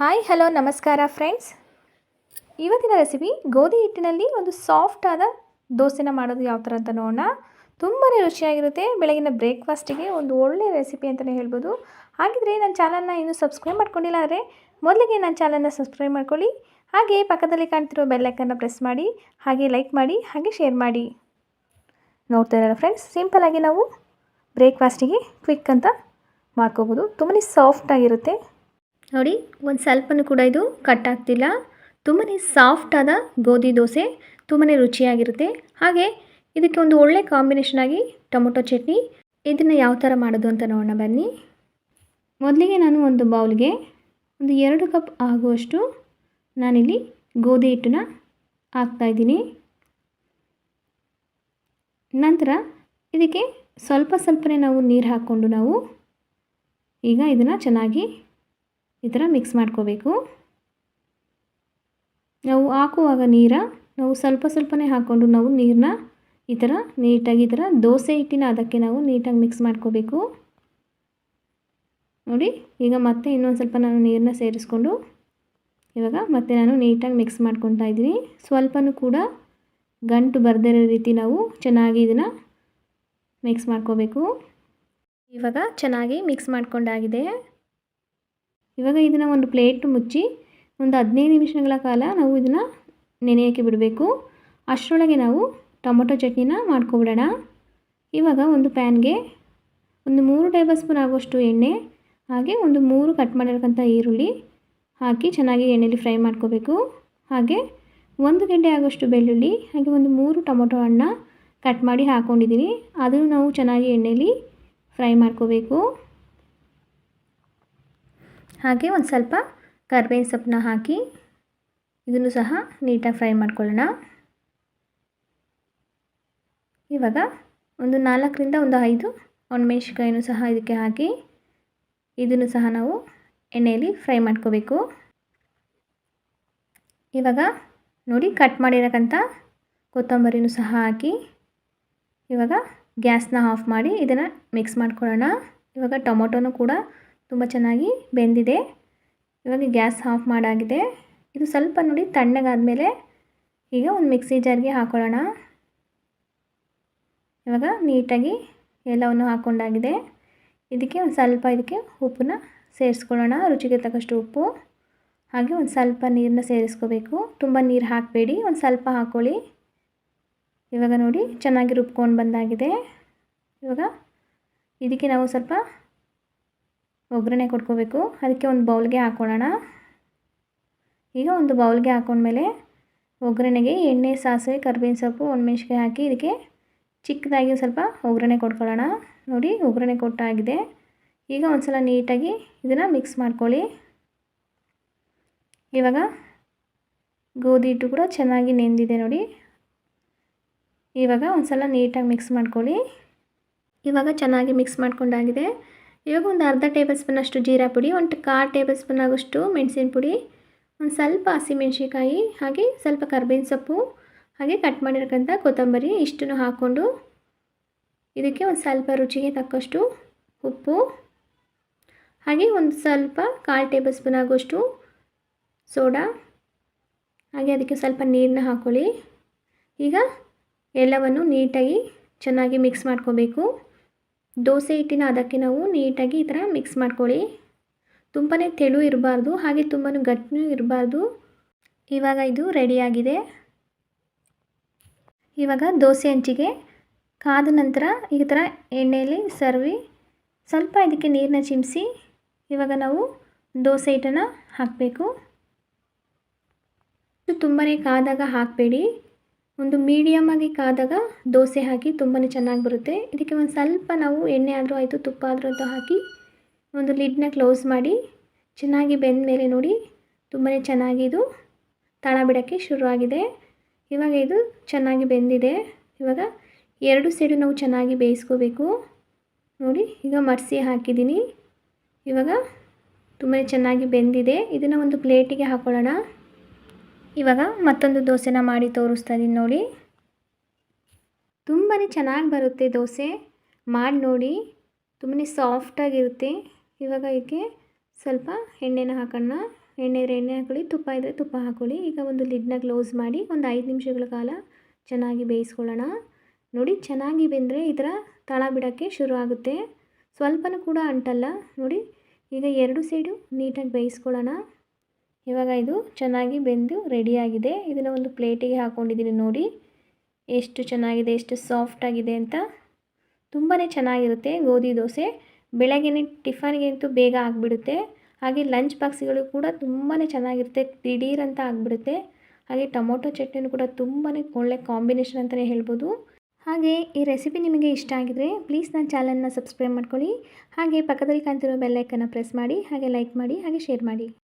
Hi, hello, ನಮಸ್ಕಾರ friends. ಇವತ್ತಿನ recipe ಗೋಧಿ ಹಿಟ್ಟಿನಲ್ಲಿ ಒಂದು ಸಾಫ್ಟ್ ಆದ ದೋಸೆನ ಮಾಡೋದು ಯಾವ ಥರ ಅಂತ ನೋಡೋಣ. ತುಂಬಾ ರುಚಿಯಾಗಿರುತ್ತೆ. ಬೆಳಗಿನ ಬ್ರೇಕ್ಫಾಸ್ಟಿಗೆ ಒಂದು ಒಳ್ಳೆಯ ರೆಸಿಪಿ ಅಂತಲೇ ಹೇಳ್ಬೋದು. ಹಾಗಿದ್ರೆ ನನ್ನ ಚಾನಲ್ನ ಇನ್ನೂ ಸಬ್ಸ್ಕ್ರೈಬ್ ಮಾಡ್ಕೊಂಡಿಲ್ಲ ಆದರೆ ಮೊದಲಿಗೆ ನನ್ನ ಚಾನಲ್ನ ಸಬ್ಸ್ಕ್ರೈಬ್ ಮಾಡ್ಕೊಳ್ಳಿ. ಹಾಗೆ ಪಕ್ಕದಲ್ಲಿ ಕಾಣ್ತಿರೋ ಬೆಲ್ಲೈಕನ್ನ ಪ್ರೆಸ್ ಮಾಡಿ, ಹಾಗೆ ಲೈಕ್ ಮಾಡಿ, ಹಾಗೆ ಶೇರ್ ಮಾಡಿ. ನೋಡ್ತಾ ಇದ್ದಾರೆ ಫ್ರೆಂಡ್ಸ್ ಸಿಂಪಲಾಗಿ ನಾವು ಬ್ರೇಕ್ಫಾಸ್ಟಿಗೆ ಕ್ವಿಕ್ ಅಂತ ಮಾಡ್ಕೋಬೋದು. ತುಂಬಾ ಸಾಫ್ಟಾಗಿರುತ್ತೆ ನೋಡಿ, ಒಂದು ಸ್ವಲ್ಪನೂ ಕೂಡ ಇದು ಕಟ್ ಆಗ್ತಿಲ್ಲ. ತುಂಬಾ ಸಾಫ್ಟಾದ ಗೋಧಿ ದೋಸೆ ತುಂಬಾ ರುಚಿಯಾಗಿರುತ್ತೆ. ಹಾಗೆ ಇದಕ್ಕೆ ಒಂದು ಒಳ್ಳೆ ಕಾಂಬಿನೇಷನ್ ಆಗಿ ಟೊಮೊಟೊ ಚಟ್ನಿ. ಇದನ್ನು ಯಾವ ಥರ ಮಾಡೋದು ಅಂತ ನೋಡೋಣ ಬನ್ನಿ. ಮೊದಲಿಗೆ ನಾನು ಒಂದು ಬೌಲ್ಗೆ ಒಂದು ಎರಡು ಕಪ್ ಆಗುವಷ್ಟು ನಾನಿಲ್ಲಿ ಗೋಧಿ ಹಿಟ್ಟನ್ನ ಹಾಕ್ತಾಯಿದ್ದೀನಿ ನಂತರ ಇದಕ್ಕೆ ಸ್ವಲ್ಪ ಸ್ವಲ್ಪನೇ ನಾವು ನೀರು ಹಾಕ್ಕೊಂಡು ನಾವು ಈಗ ಇದನ್ನು ಚೆನ್ನಾಗಿ ಈ ಥರ ಮಿಕ್ಸ್ ಮಾಡ್ಕೋಬೇಕು. ನಾವು ಹಾಕುವಾಗ ನೀರ, ನಾವು ಸ್ವಲ್ಪ ಸ್ವಲ್ಪನೇ ಹಾಕ್ಕೊಂಡು ನಾವು ನೀರನ್ನ ಈ ಥರ ನೀಟಾಗಿ ಈ ಥರ ದೋಸೆ ಹಿಟ್ಟಿನ ಅದಕ್ಕೆ ನಾವು ನೀಟಾಗಿ ಮಿಕ್ಸ್ ಮಾಡ್ಕೋಬೇಕು. ನೋಡಿ, ಈಗ ಮತ್ತೆ ಇನ್ನೊಂದು ಸ್ವಲ್ಪ ನಾನು ನೀರನ್ನ ಸೇರಿಸ್ಕೊಂಡು ಇವಾಗ ಮತ್ತೆ ನಾನು ನೀಟಾಗಿ ಮಿಕ್ಸ್ ಮಾಡ್ಕೊತಾ ಇದ್ದೀನಿ. ಸ್ವಲ್ಪನೂ ಕೂಡ ಗಂಟು ಬರದಿರೋ ರೀತಿ ನಾವು ಚೆನ್ನಾಗಿ ಇದನ್ನು ಮಿಕ್ಸ್ ಮಾಡ್ಕೋಬೇಕು. ಇವಾಗ ಚೆನ್ನಾಗಿ ಮಿಕ್ಸ್ ಮಾಡ್ಕೊಂಡಾಗಿದೆ. ಇವಾಗ ಇದನ್ನು ಒಂದು ಪ್ಲೇಟ್ ಮುಚ್ಚಿ ಒಂದು ಹದಿನೈದು ನಿಮಿಷಗಳ ಕಾಲ ನಾವು ಇದನ್ನು ನೆನೆಯೋಕ್ಕೆ ಬಿಡಬೇಕು. ಅಷ್ಟರೊಳಗೆ ನಾವು ಟೊಮೊಟೊ ಚಟ್ನಿನ ಮಾಡ್ಕೊಬಿಡೋಣ. ಇವಾಗ ಒಂದು ಪ್ಯಾನ್ಗೆ ಒಂದು ಮೂರು ಟೇಬಲ್ ಸ್ಪೂನ್ ಆಗುವಷ್ಟು ಎಣ್ಣೆ, ಹಾಗೆ ಒಂದು ಮೂರು ಕಟ್ ಮಾಡಿರ್ತಕ್ಕಂಥ ಈರುಳ್ಳಿ ಹಾಕಿ ಚೆನ್ನಾಗಿ ಎಣ್ಣೆಲಿ ಫ್ರೈ ಮಾಡ್ಕೋಬೇಕು. ಹಾಗೆ ಒಂದು ಗಂಟೆ ಆಗೋಷ್ಟು ಬೆಳ್ಳುಳ್ಳಿ, ಹಾಗೆ ಒಂದು ಮೂರು ಟೊಮೊಟೊ ಹಣ್ಣ ಕಟ್ ಮಾಡಿ ಹಾಕ್ಕೊಂಡಿದ್ದೀನಿ ಅದನ್ನು ನಾವು ಚೆನ್ನಾಗಿ ಎಣ್ಣೆಲಿ ಫ್ರೈ ಮಾಡ್ಕೋಬೇಕು. ಹಾಗೆ ಒಂದು ಸ್ವಲ್ಪ ಕರ್ಬೇವಿನ ಸೊಪ್ಪನ್ನ ಹಾಕಿ ಇದನ್ನು ಸಹ ನೀಟಾಗಿ ಫ್ರೈ ಮಾಡ್ಕೊಳ್ಳೋಣ. ಇವಾಗ ಒಂದು ನಾಲ್ಕರಿಂದ ಒಂದು ಐದು ಒಣಮೆಣ್ಸಿಕಾಯಿನೂ ಸಹ ಇದಕ್ಕೆ ಹಾಕಿ ಇದನ್ನು ಸಹ ನಾವು ಎಣ್ಣೆಯಲ್ಲಿ ಫ್ರೈ ಮಾಡ್ಕೋಬೇಕು. ಇವಾಗ ನೋಡಿ ಕಟ್ ಮಾಡಿರೋಕ್ಕಂಥ ಕೊತ್ತಂಬರಿನೂ ಸಹ ಹಾಕಿ ಇವಾಗ ಗ್ಯಾಸ್ನ ಆಫ್ ಮಾಡಿ ಇದನ್ನು ಮಿಕ್ಸ್ ಮಾಡ್ಕೊಳ್ಳೋಣ. ಇವಾಗ ಟೊಮೊಟೊನೂ ಕೂಡ ತುಂಬ ಚೆನ್ನಾಗಿ ಬೆಂದಿದೆ. ಇವಾಗ ಗ್ಯಾಸ್ ಆಫ್ ಮಾಡಾಗಿದೆ. ಇದು ಸ್ವಲ್ಪ ನೋಡಿ ತಣ್ಣಗಾದ ಮೇಲೆ ಈಗ ಒಂದು ಮಿಕ್ಸಿ ಜಾರ್ಗೆ ಹಾಕೊಳ್ಳೋಣ. ಇವಾಗ ನೀಟಾಗಿ ಎಲ್ಲವನ್ನು ಹಾಕ್ಕೊಂಡಾಗಿದೆ ಇದಕ್ಕೆ ಒಂದು ಸ್ವಲ್ಪ ಇದಕ್ಕೆ ಉಪ್ಪನ್ನ ಸೇರಿಸ್ಕೊಳ್ಳೋಣ. ರುಚಿಗೆ ತಕ್ಕಷ್ಟು ಉಪ್ಪು. ಹಾಗೆ ಒಂದು ಸ್ವಲ್ಪ ನೀರನ್ನ ಸೇರಿಸ್ಕೋಬೇಕು. ತುಂಬ ನೀರು ಹಾಕಬೇಡಿ. ಒಂದು ಸ್ವಲ್ಪ ಹಾಕ್ಕೊಳ್ಳಿ ಇವಾಗ ನೋಡಿ ಚೆನ್ನಾಗಿ ರುಬ್ಕೊಂಡು ಬಂದಾಗಿದೆ. ಇವಾಗ ಇದಕ್ಕೆ ನಾವು ಸ್ವಲ್ಪ ಒಗ್ಗರಣೆ ಕೊಟ್ಕೋಬೇಕು. ಅದಕ್ಕೆ ಒಂದು ಬೌಲ್ಗೆ ಹಾಕ್ಕೊಳ್ಳೋಣ ಈಗ ಒಂದು ಬೌಲ್ಗೆ ಹಾಕೊಂಡ್ಮೇಲೆ ಒಗ್ಗರಣೆಗೆ ಎಣ್ಣೆ, ಸಾಸಿವೆ, ಕರ್ಬೇವಿನ ಸೊಪ್ಪು ಒಣಮೆಣ್ಸಿಕಾಯಿ ಹಾಕಿ ಇದಕ್ಕೆ ಚಿಕ್ಕದಾಗಿ ಸ್ವಲ್ಪ ಒಗ್ಗರಣೆ ಕೊಟ್ಕೊಳ್ಳೋಣ. ನೋಡಿ ಒಗ್ಗರಣೆ ಕೊಟ್ಟಾಗಿದೆ. ಈಗ ಒಂದು ಸಲ ನೀಟಾಗಿ ಇದನ್ನು ಮಿಕ್ಸ್ ಮಾಡ್ಕೊಳ್ಳಿ. ಇವಾಗ ಗೋಧಿ ಹಿಟ್ಟು ಕೂಡ ಚೆನ್ನಾಗಿ ನೆಂದಿದೆ ನೋಡಿ. ಇವಾಗ ಒಂದು ಸಲ ನೀಟಾಗಿ ಮಿಕ್ಸ್ ಮಾಡ್ಕೊಳ್ಳಿ. ಇವಾಗ ಚೆನ್ನಾಗಿ ಮಿಕ್ಸ್ ಮಾಡ್ಕೊಂಡಾಗಿದೆ. ಇವಾಗ ಒಂದು ಅರ್ಧ ಟೇಬಲ್ ಸ್ಪೂನಷ್ಟು ಜೀರಾ ಪುಡಿ, ಒಂದು ಕಾಲು ಟೇಬಲ್ ಸ್ಪೂನ್ ಆಗೋಷ್ಟು ಮೆಣಸಿನ ಪುಡಿ, ಒಂದು ಸ್ವಲ್ಪ ಹಸಿಮೆಣ್ಸಿಕಾಯಿ ಹಾಗೆ ಸ್ವಲ್ಪ ಕರ್ಬೇವಿನ ಸೊಪ್ಪು, ಹಾಗೆ ಕಟ್ ಮಾಡಿರೋಕ್ಕಂಥ ಕೊತ್ತಂಬರಿ ಇಷ್ಟನ್ನು ಹಾಕ್ಕೊಂಡು ಇದಕ್ಕೆ ಒಂದು ಸ್ವಲ್ಪ ರುಚಿಗೆ ತಕ್ಕಷ್ಟು ಉಪ್ಪು, ಹಾಗೆ ಒಂದು ಸ್ವಲ್ಪ ಕಾಲು ಟೇಬಲ್ ಸ್ಪೂನ್ ಆಗೋಷ್ಟು ಸೋಡಾ, ಹಾಗೆ ಅದಕ್ಕೆ ಸ್ವಲ್ಪ ನೀರನ್ನ ಹಾಕ್ಕೊಳ್ಳಿ ಈಗ ಎಲ್ಲವನ್ನು ನೀಟಾಗಿ ಚೆನ್ನಾಗಿ ಮಿಕ್ಸ್ ಮಾಡ್ಕೋಬೇಕು. ದೋಸೆ ಹಿಟ್ಟಿನ ಅದಕ್ಕೆ ನಾವು ನೀಟಾಗಿ ಈ ಥರ ಮಿಕ್ಸ್ ಮಾಡ್ಕೊಳ್ಳಿ. ತುಂಬಾ ತೆಳು ಇರಬಾರ್ದು, ಹಾಗೆ ತುಂಬಾ ಗಟ್ಟಿನೂ ಇರಬಾರ್ದು. ಇವಾಗ ಇದು ರೆಡಿಯಾಗಿದೆ ಇವಾಗ ದೋಸೆ ಹಂಚಿಗೆ ಕಾದ ನಂತರ ಈ ಥರ ಎಣ್ಣೆಯಲ್ಲಿ ಸರ್ವಿ. ಸ್ವಲ್ಪ ಇದಕ್ಕೆ ನೀರನ್ನ ಚಿಮಿಸಿ, ಇವಾಗ ನಾವು ದೋಸೆ ಹಿಟ್ಟನ್ನು ಹಾಕಬೇಕು. ತುಂಬಾ ಕಾದಾಗ ಹಾಕಬೇಡಿ. ಒಂದು ಮೀಡಿಯಮಾಗಿ ಕಾದಾಗ ದೋಸೆ ಹಾಕಿ ತುಂಬಾ ಚೆನ್ನಾಗಿ ಬರುತ್ತೆ. ಇದಕ್ಕೆ ಒಂದು ಸ್ವಲ್ಪ ನಾವು ಎಣ್ಣೆ ಆದರೂ ಆಯಿತು, ತುಪ್ಪ ಆದರೂ ಅಂತ ಹಾಕಿ ಒಂದು ಲಿಡ್ನ ಕ್ಲೋಸ್ ಮಾಡಿ ಚೆನ್ನಾಗಿ ಬೆಂದ ಮೇಲೆ ನೋಡಿ ತುಂಬಾ ಚೆನ್ನಾಗಿ ಇದು ತಳ ಬಿಡೋಕ್ಕೆ ಶುರುವಾಗಿದೆ. ಇವಾಗ ಇದು ಚೆನ್ನಾಗಿ ಬೆಂದಿದೆ. ಇವಾಗ ಎರಡು ಸೈಡು ನಾವು ಚೆನ್ನಾಗಿ ಬೇಯಿಸ್ಕೋಬೇಕು. ನೋಡಿ, ಈಗ ಮರ್ಸಿ ಹಾಕಿದ್ದೀನಿ. ಇವಾಗ ತುಂಬಾ ಚೆನ್ನಾಗಿ ಬೆಂದಿದೆ. ಇದನ್ನು ಒಂದು ಪ್ಲೇಟಿಗೆ ಹಾಕ್ಕೊಳ್ಳೋಣ ಇವಾಗ ಮತ್ತೊಂದು ದೋಸೆನ ಮಾಡಿ ತೋರಿಸ್ತಾ ಇದ್ದೀನಿ ನೋಡಿ. ತುಂಬಾ ಚೆನ್ನಾಗಿ ಬರುತ್ತೆ ದೋಸೆ. ಮಾಡಿ ನೋಡಿ. ತುಂಬಾ ಸಾಫ್ಟಾಗಿರುತ್ತೆ ಇವಾಗ ಇದಕ್ಕೆ ಸ್ವಲ್ಪ ಎಣ್ಣೆನ ಹಾಕೋಣ. ಎಣ್ಣೆ ಇದ್ರೆ ಎಣ್ಣೆ ಹಾಕೊಳ್ಳಿ, ತುಪ್ಪ ಇದ್ದರೆ ತುಪ್ಪ ಹಾಕೊಳ್ಳಿ. ಈಗ ಒಂದು ಲಿಡ್ನ ಕ್ಲೋಸ್ ಮಾಡಿ ಒಂದು ಐದು ನಿಮಿಷಗಳ ಕಾಲ ಚೆನ್ನಾಗಿ ಬೇಯಿಸ್ಕೊಳ್ಳೋಣ. ನೋಡಿ, ಚೆನ್ನಾಗಿ ಬೆಂದರೆ ಇದರ ತಳ ಬಿಡೋಕ್ಕೆ ಶುರು ಆಗುತ್ತೆ. ಸ್ವಲ್ಪನೂ ಕೂಡ ಅಂಟಲ್ಲ. ನೋಡಿ, ಈಗ ಎರಡು ಸೈಡು ನೀಟಾಗಿ ಬೇಯಿಸ್ಕೊಳ್ಳೋಣ. ಇವಾಗ ಇದು ಚೆನ್ನಾಗಿ ಬೆಂದು ರೆಡಿಯಾಗಿದೆ ಇದನ್ನು ಒಂದು ಪ್ಲೇಟಿಗೆ ಹಾಕ್ಕೊಂಡಿದ್ದೀನಿ ನೋಡಿ. ಎಷ್ಟು ಚೆನ್ನಾಗಿದೆ, ಎಷ್ಟು ಸಾಫ್ಟಾಗಿದೆ ಅಂತ. ತುಂಬಾ ಚೆನ್ನಾಗಿರುತ್ತೆ ಗೋಧಿ ದೋಸೆ. ಬೆಳಗ್ಗೆ ಟಿಫನ್ಗೆ ಅಂತೂ ಬೇಗ ಆಗಿಬಿಡುತ್ತೆ. ಹಾಗೆ ಲಂಚ್ ಬಾಕ್ಸ್ಗಳು ಕೂಡ ತುಂಬಾ ಚೆನ್ನಾಗಿರುತ್ತೆ. ದಿಢೀರಂತ ಆಗಿಬಿಡುತ್ತೆ. ಹಾಗೆ ಟೊಮೊಟೊ ಚಟ್ನಿನೂ ಕೂಡ ತುಂಬಾ ಒಳ್ಳೆ ಕಾಂಬಿನೇಷನ್ ಅಂತಲೇ ಹೇಳ್ಬೋದು. ಹಾಗೆ ಈ ರೆಸಿಪಿ ನಿಮಗೆ ಇಷ್ಟ ಆಗಿದರೆ ಪ್ಲೀಸ್ ನನ್ನ ಚಾನಲ್ನ ಸಬ್ಸ್ಕ್ರೈಬ್ ಮಾಡ್ಕೊಳ್ಳಿ. ಹಾಗೆ ಪಕ್ಕದಲ್ಲಿ ಕಾಣ್ತಿರೋ ಬೆಲ್ಲೈಕನ್ನು ಪ್ರೆಸ್ ಮಾಡಿ, ಹಾಗೆ ಲೈಕ್ ಮಾಡಿ, ಹಾಗೆ ಶೇರ್ ಮಾಡಿ.